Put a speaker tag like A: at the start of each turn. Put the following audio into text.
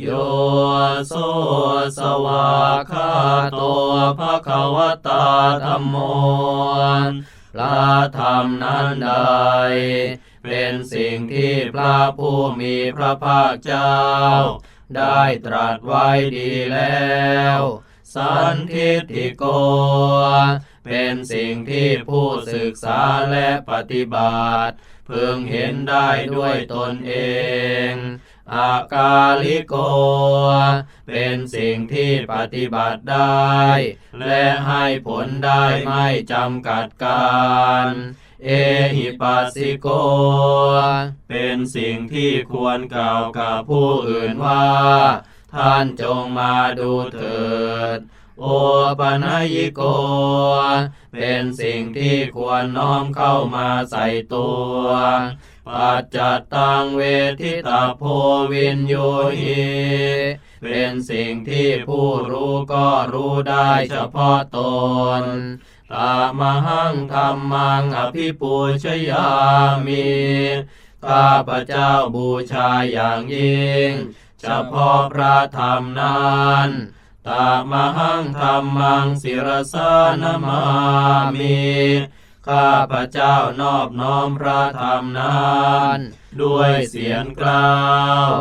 A: โยโสสวาคาโตภะคะวตาธรรมโมพระธรรมนั้นใด เป็นสิ่งที่พระผู้มีพระภาคเจ้า ได้ตรัสไว้ดีแล้ว สันทิฏฐิโก เป็นสิ่งที่ผู้ศึกษาและปฏิบัติ พึงเห็นได้ด้วยตนเองอากาลิโก เป็นสิ่งที่ปฏิบัติได้ และให้ผลได้ไม่จำกัดการเอหิปัสสิโก เป็นสิ่งที่ควรกล่าวกับผู้อื่นว่า ท่านจงมาดูเถิด โอปนัยิโก เป็นสิ่งที่ควรน้อมเข้ามาใส่ตัว ปัจจัตตังเวทิตาโพวินโยหิเป็นสิ่งที่ผู้รู้ก็รู้ได้เฉพาะตนตามหังธรรมังอภิปูชยามิข้าพระเจ้าบูชาอย่างยิ่ง เฉพาะพระธรรมนั้น ตามหังธรรมังศิรสานมามิข้าพระเจ้านอบน้อมพระธรรมนั้น ด้วยเสียงกล่าว